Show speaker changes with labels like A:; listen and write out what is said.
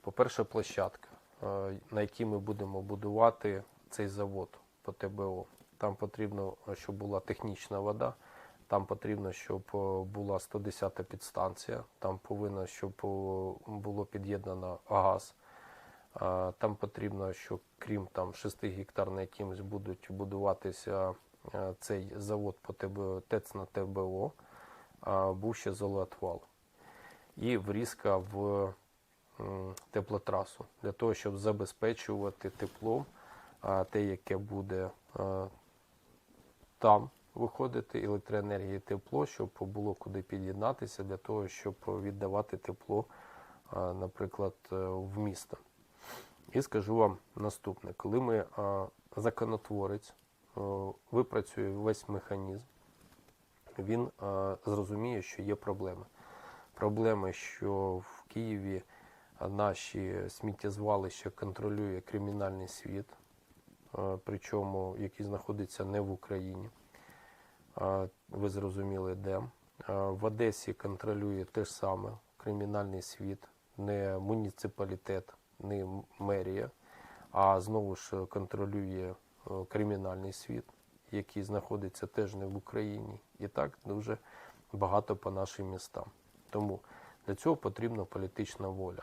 A: По-перше, площадка, е, на якій ми будемо будувати цей завод по ТБО. Там потрібно, щоб була технічна вода, там потрібно, щоб е, була 110-та підстанція, там повинно, щоб е, було під'єднано газ. Там потрібно, щоб крім там 6 гектар, на якимось будуть будуватися е, цей завод по ТБО, ТЕЦ на ТБО, був ще золотвал. І врізка в теплотрасу для того, щоб забезпечувати теплом те, яке буде там виходити електроенергія і тепло, щоб було куди під'єднатися для того, щоб віддавати тепло, наприклад, е, в місто. І скажу вам наступне: коли ми законотворець випрацює весь механізм, він зрозуміє, що є проблеми. Проблеми, що в Києві наші сміттєзвалища контролює кримінальний світ, причому який знаходиться не в Україні. Ви зрозуміли, де. В Одесі контролює те ж саме кримінальний світ, не муніципалітет, не мерія, а знову ж контролює е, кримінальний світ, який знаходиться теж не в Україні. І так дуже багато по нашим містам. Тому для цього потрібна політична воля.